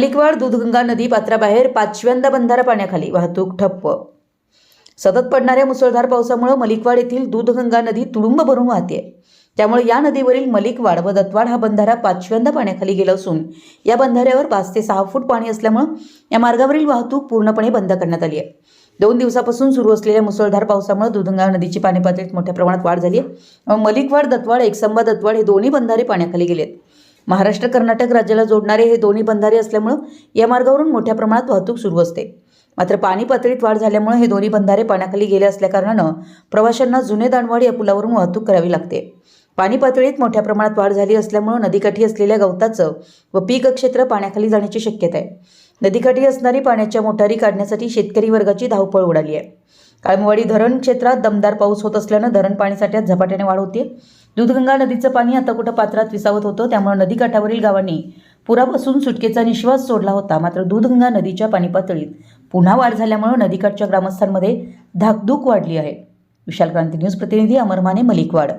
मलिकवाड दूधगंगा नदी पात्राबाहेर पाचव्यांदा बंधारा पाण्याखाली वाहतूक ठप्प. सतत पडणाऱ्या मुसळधार पावसामुळे मलिकवाड येथील दूधगंगा नदी तुडुंब भरून वाहते त्यामुळे या नदीवरील मलिकवाड व दत्तवाड हा बंधारा पाचव्यांदा पाण्याखाली गेला असून या बंधाऱ्यावर पाच ते सहा फूट पाणी असल्यामुळे या मार्गावरील वाहतूक पूर्णपणे बंद करण्यात आली आहे. दोन दिवसापासून सुरू असलेल्या मुसळधार पावसामुळे दुधंगा नदीची पाणी पातळीत मोठ्या प्रमाणात वाढ झाली आहे. मलिकवाड दत्तवाड एकसंबा दत्तवाड हे दोन्ही बंधारे पाण्याखाली गेलेत. महाराष्ट्र कर्नाटक राज्याला जोडणारे हे दोन्ही बंधारे असल्यामुळं या मार्गावरून मोठ्या प्रमाणात वाहतूक सुरू असते. मात्र पाणी पातळीत वाढ झाल्यामुळे हे दोन्ही बंधारे पाण्याखाली गेले असल्याकारणानं प्रवाशांना जुने दानवाडी या पुलावरून वाहतूक करावी लागते. पाणी पातळीत मोठ्या प्रमाणात वाढ झाली असल्यामुळं नदीकाठी असलेल्या गवताचं व पीक क्षेत्र पाण्याखाली जाण्याची शक्यता आहे. नदीकाठी असणारी पाण्याच्या मोटारी काढण्यासाठी शेतकरी वर्गाची धावपळ उडाली आहे. काळमवाडी धरण क्षेत्रात दमदार पाऊस होत असल्यानं धरण पाणीसाठ्यात झपाट्याने वाढ होते दूधगंगा नदीचं पाणी आता कुठं पात्रात विसावत होतं त्यामुळे नदीकाठावरील गावांनी पुरापासून सुटकेचा निश्वास सोडला होता. मात्र दूधगंगा नदीच्या पाणी पातळीत पुन्हा वाढ झाल्यामुळे नदीकाठच्या ग्रामस्थांमध्ये धाकधूक वाढली आहे. विशाल क्रांती न्यूज प्रतिनिधी अमरमाने मलिकवाड.